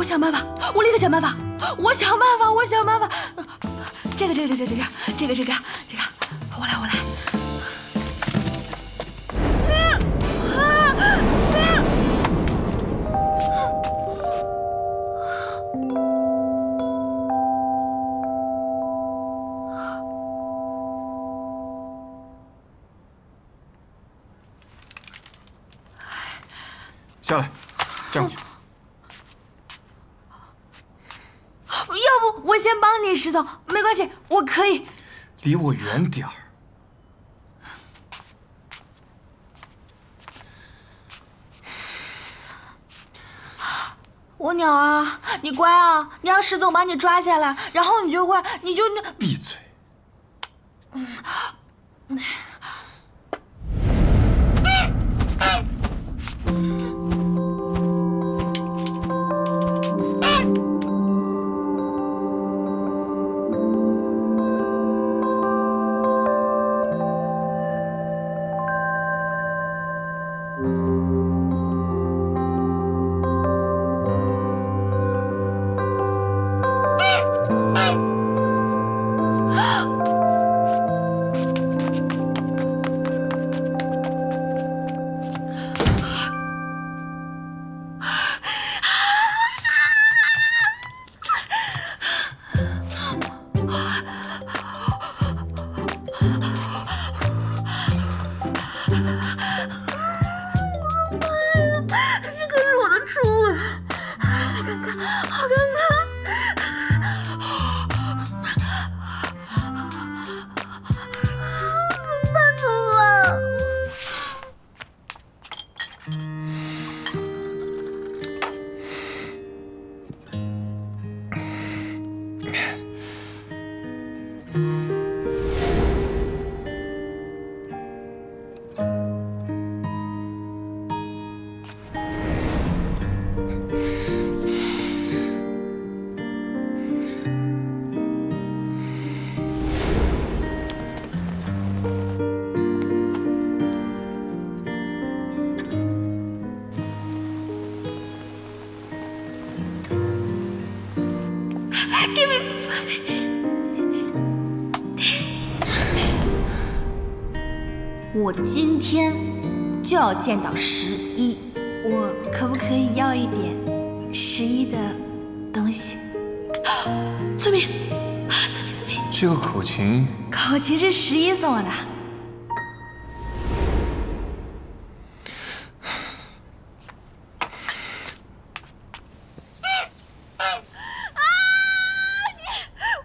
我想办法，我立刻想办法，我想办法，我想办法。这个，这个，这个，这个，这个，这个，这个，我来，我来。下来，站过去。要不我先帮你，石总，没关系，我可以。离我远点儿。我鸟啊，你乖啊，你让石总把你抓下来，然后你就会，你就那。闭嘴。啊 Thank you. Me five。我今天就要见到十一，我可不可以要一点十一的东西？村民，啊，村民，村民，这个口琴，口琴是十一送我的。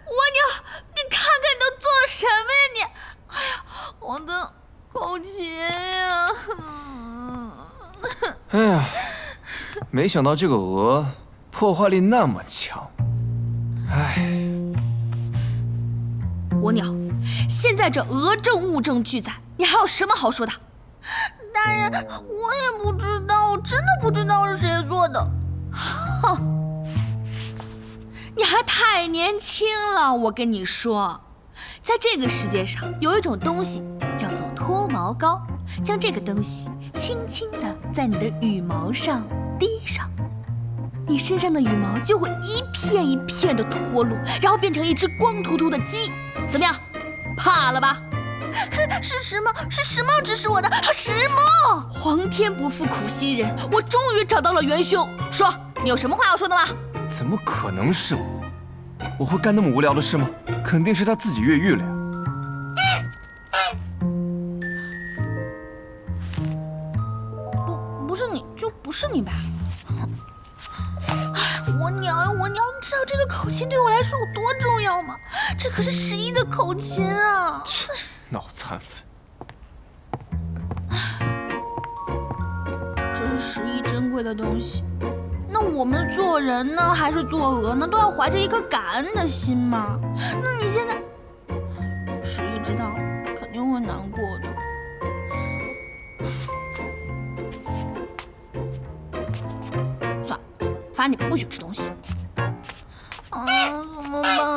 蜗牛，你看看你都做了什么呀你！哎呀，我的口琴呀！哎呀，没想到这个鹅破坏力那么强。哎，我鸟，现在这鹅证物证俱在，你还有什么好说的？大人，我也不知道，我真的不知道是谁做的。哼！你还太年轻了，我跟你说，在这个世界上有一种东西叫做脱毛膏，将这个东西轻轻地在你的羽毛上滴上，你身上的羽毛就会一片一片的脱落，然后变成一只光秃秃的鸡。怎么样？怕了吧？是石墨，是石墨指使我的。石墨，皇天不负苦心人，我终于找到了元凶。说，你有什么？话要说的吗？怎么？可能是我？我会干那么？无聊的事吗？肯定是他自己越狱了呀。不，不是你，吧？哎，我娘呀，我娘！你知道这个口琴对我来说有多重要吗？这可是十一的口琴啊！切，脑残粉！这是十一珍贵的东西。那我们做人呢，还是做鹅呢，都要怀着一颗感恩的心嘛。那你现在，十一知道了，你不许吃东西。